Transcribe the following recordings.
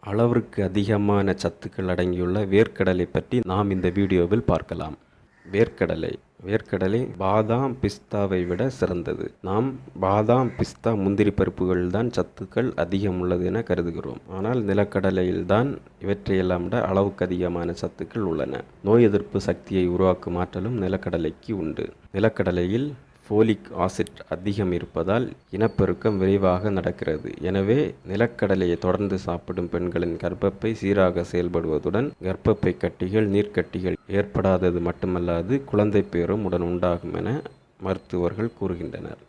அளவிற்கு அதிகமான சத்துக்கள் அடங்கியுள்ள வேர்க்கடலை பற்றி நாம் இந்த வீடியோவில் பார்க்கலாம். வேர்க்கடலை. வேர்க்கடலை பாதாம் பிஸ்தாவை விட சிறந்தது. நாம் பாதாம் பிஸ்தா முந்திரி பருப்புகளில்தான் சத்துக்கள் அதிகம் உள்ளது என கருதுகிறோம். ஆனால் நிலக்கடலையில்தான் இவற்றையெல்லாம் விட அளவுக்கு அதிகமான சத்துக்கள் உள்ளன. நோய் எதிர்ப்பு சக்தியை உருவாக்கும் ஆற்றலும் நிலக்கடலைக்கு உண்டு. நிலக்கடலையில் ஃபோலிக் ஆசிட் அதிகம் இருப்பதால் இனப்பெருக்கம் விரைவாக நடக்கிறது. எனவே நிலக்கடலையை தொடர்ந்து சாப்பிடும் பெண்களின் கர்ப்பப்பை சீராக செயல்படுவதுடன் கர்ப்பப்பை கட்டிகள் நீர்க்கட்டிகள் ஏற்படாதது மட்டுமல்லாது குழந்தை பேரும் உடன் உண்டாகும் என மருத்துவர்கள் கூறுகின்றனர்.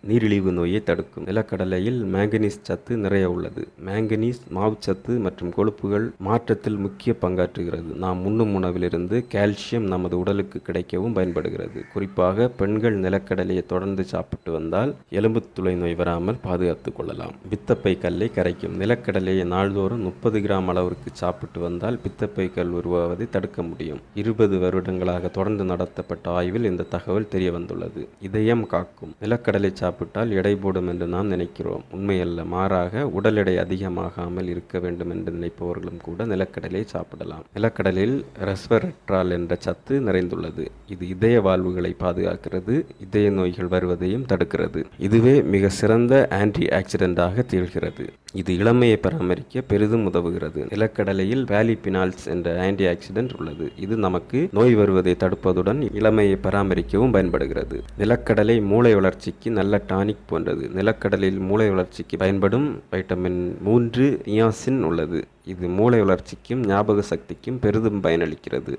நீரிழிவு நோயை தடுக்கும். நிலக்கடலையில் மேங்கனீஸ் சத்து நிறைய உள்ளது. மேங்கனீஸ் மாவுச்சத்து மற்றும் கொழுப்புகள் மாற்றத்தில் முக்கிய பங்காற்றுகிறது. நாம் உண்ணும் உணவிலிருந்து கால்சியம் நமது உடலுக்கு கிடைக்கவும் பயன்படுகிறது. குறிப்பாக பெண்கள் நிலக்கடலையை தொடர்ந்து சாப்பிட்டு வந்தால் எலும்புத்துளை நோய் வராமல் பாதுகாத்துக் கொள்ளலாம். பித்தப்பை கல்லை கரைக்கும். நிலக்கடலையை நாள்தோறும் முப்பது கிராம் அளவிற்கு சாப்பிட்டு வந்தால் பித்தப்பை கல் உருவாவதை தடுக்க முடியும். இருபது வருடங்களாக தொடர்ந்து நடத்தப்பட்ட ஆய்வில் இந்த தகவல் தெரிய வந்துள்ளது இதயம் காக்கும். நிலக்கடலை சாப்பிட்டால் எடை போடும் என்று நாம் நினைக்கிறோம். உண்மையல்ல மாறாக உடல் எடை அதிகமாகாமல் இருக்க வேண்டும் என்று நினைப்பவர்களும் கூட நிலக்கடலை சாப்பிடலாம். நிலக்கடலில் ரெஸ்வரெட்ரால் என்ற சத்து நிறைந்துள்ளது. இது இதய வாழ்வுகளை பாதுகாக்கிறது இதய நோய்கள் வருவதையும் தடுக்கிறது. இதுவே மிக சிறந்த ஆன்டி ஆக்சிடென்டாக திகழ்கிறது. இது இளமையை பராமரிக்க பெரிதும் உதவுகிறது. நிலக்கடலையில் வேலிபினால்ஸ் என்ற ஆன்டி ஆக்சிடென்ட் உள்ளது. இது நமக்கு நோய் வருவதை தடுப்பதுடன் இளமையை பராமரிக்கவும் பயன்படுகிறது. நிலக்கடலை மூளை வளர்ச்சிக்கு நல்ல டானிக் போன்றது. நிலக்கடலில் மூளை வளர்ச்சிக்கு பயன்படும் வைட்டமின் மூன்று நியாசின் உள்ளது. இது மூளை வளர்ச்சிக்கும் ஞாபக சக்திக்கும் பெரிதும் பயனளிக்கிறது.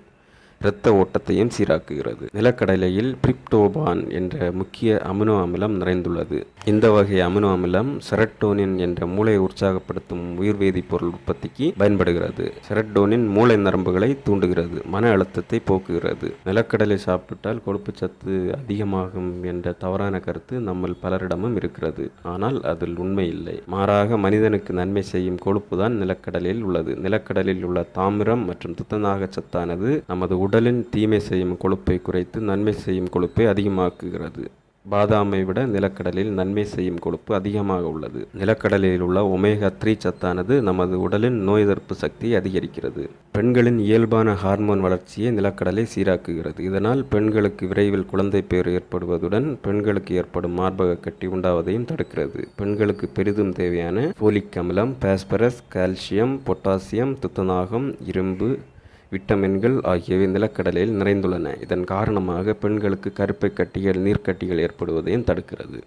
இரத்த ஓட்டத்தையும் சீராக்குகிறது. நிலக்கடலையில் பிரிப்டோபான் என்ற முக்கிய அமினோ அமிலம் நிறைந்துள்ளது. இந்த வகை அமினோ அமிலம் செரட்டோனின் என்ற மூளையை உற்சாகப்படுத்தும் உயிர் வேதிப்பொருள் உற்பத்திக்கு பயன்படுகிறது. செரட்டோனின் மூளை நரம்புகளை தூண்டுகிறது மன அழுத்தத்தை போக்குகிறது. நிலக்கடலை சாப்பிட்டால் கொழுப்பு சத்து அதிகமாகும் என்ற தவறான கருத்து நம்மள் பலரிடமும் இருக்கிறது. ஆனால் அதில் உண்மை இல்லை. மாறாக மனிதனுக்கு நன்மை செய்யும் கொழுப்பு தான் நிலக்கடலில் உள்ளது. நிலக்கடலில் உள்ள தாமிரம் மற்றும் துத்தநாக சத்தானது நமது உடலின் தீமை செய்யும் கொழுப்பை குறைத்து நன்மை செய்யும் கொழுப்பை அதிகமாக்குகிறது. பாதாமை விட நிலக்கடலில் நன்மை செய்யும் கொழுப்பு அதிகமாக உள்ளது. நிலக்கடலில் உள்ள ஒமேகா த்ரீ சத்தானது நமது உடலின் நோய் எதிர்ப்பு சக்தியை அதிகரிக்கிறது. பெண்களின் இயல்பான ஹார்மோன் வளர்ச்சியை நிலக்கடலை சீராக்குகிறது. இதனால் பெண்களுக்கு விரைவில் குழந்தை பேர் ஏற்படுவதுடன் பெண்களுக்கு ஏற்படும் மார்பக கட்டி உண்டாவதையும் தடுக்கிறது. பெண்களுக்கு பெரிதும் தேவையான போலிக் அமிலம் பாஸ்பரஸ் கால்சியம் பொட்டாசியம் துத்தநாகம் இரும்பு விட்டமின்கள் ஆகியவை நிலக்கடலையில் நிறைந்துள்ளன. இதன் காரணமாக பெண்களுக்கு கருப்பை கட்டிகள் நீர்க்கட்டிகள் ஏற்படுவதையும் தடுக்கிறது.